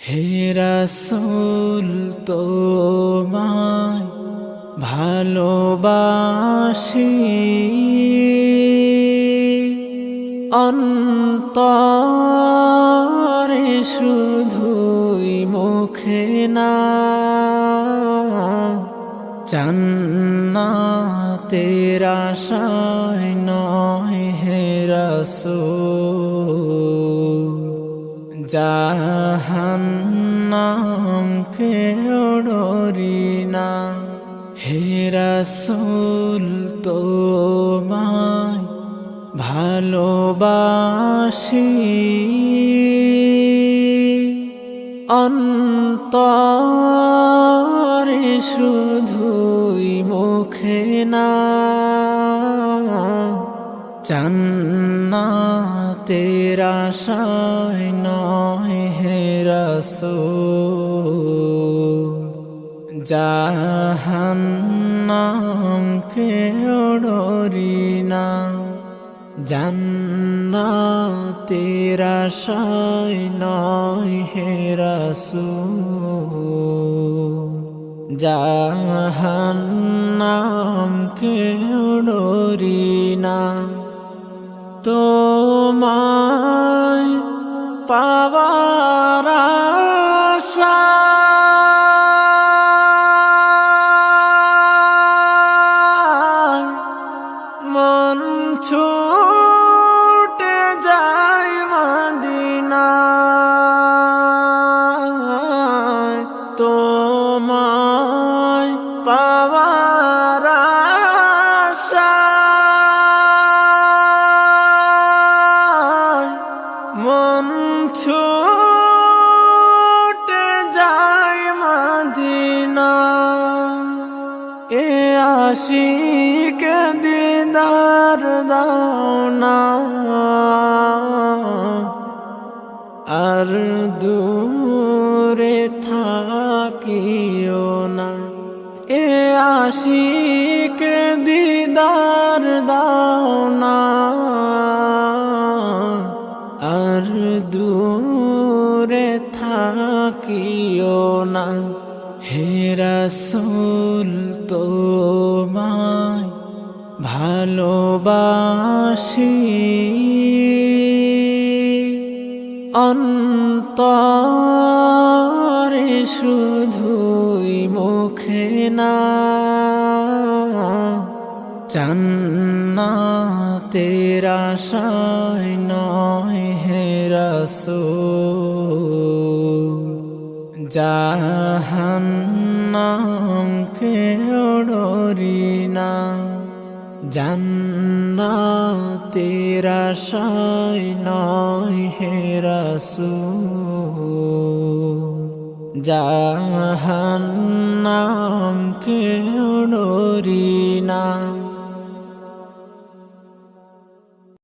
হে রাসূল তোমায় ভালোবাসি। অন্তরে শুধুই মুখে না জান্নাতের আশায় নয় হে রাসূল। জাহান্নাম কে ডরি না। হে রাসূল তোমায় ভালোবাসি। অন্তরে শুধুই মুখে না। জান্নাতের আশায় নয় হে রাসূল। জাহান্নাম কে ডরি না। জান্নাতের আশায় নয় হে রাসূল। জাহান্নাম কে ডরি না। তোমায় পাওয়ার আশা। মন ছুটে ছুটে যায় মদিনা। এ আশিক দিদার দাওনা। আর দূরে থাকিও না। এ আশিক দিদার দাওনা। আর দূরে থাকিও না। হে রাসূল, তোমায় ভালোবাসি। অন্তরে শুধুই মুখে না। জান্নাতের আশায় নয় হে রাসূল জাহান্নাম কে ডরি না জান্নাতের আশায় নয় হে রাসূল জাহান্নাম কে ডরি না।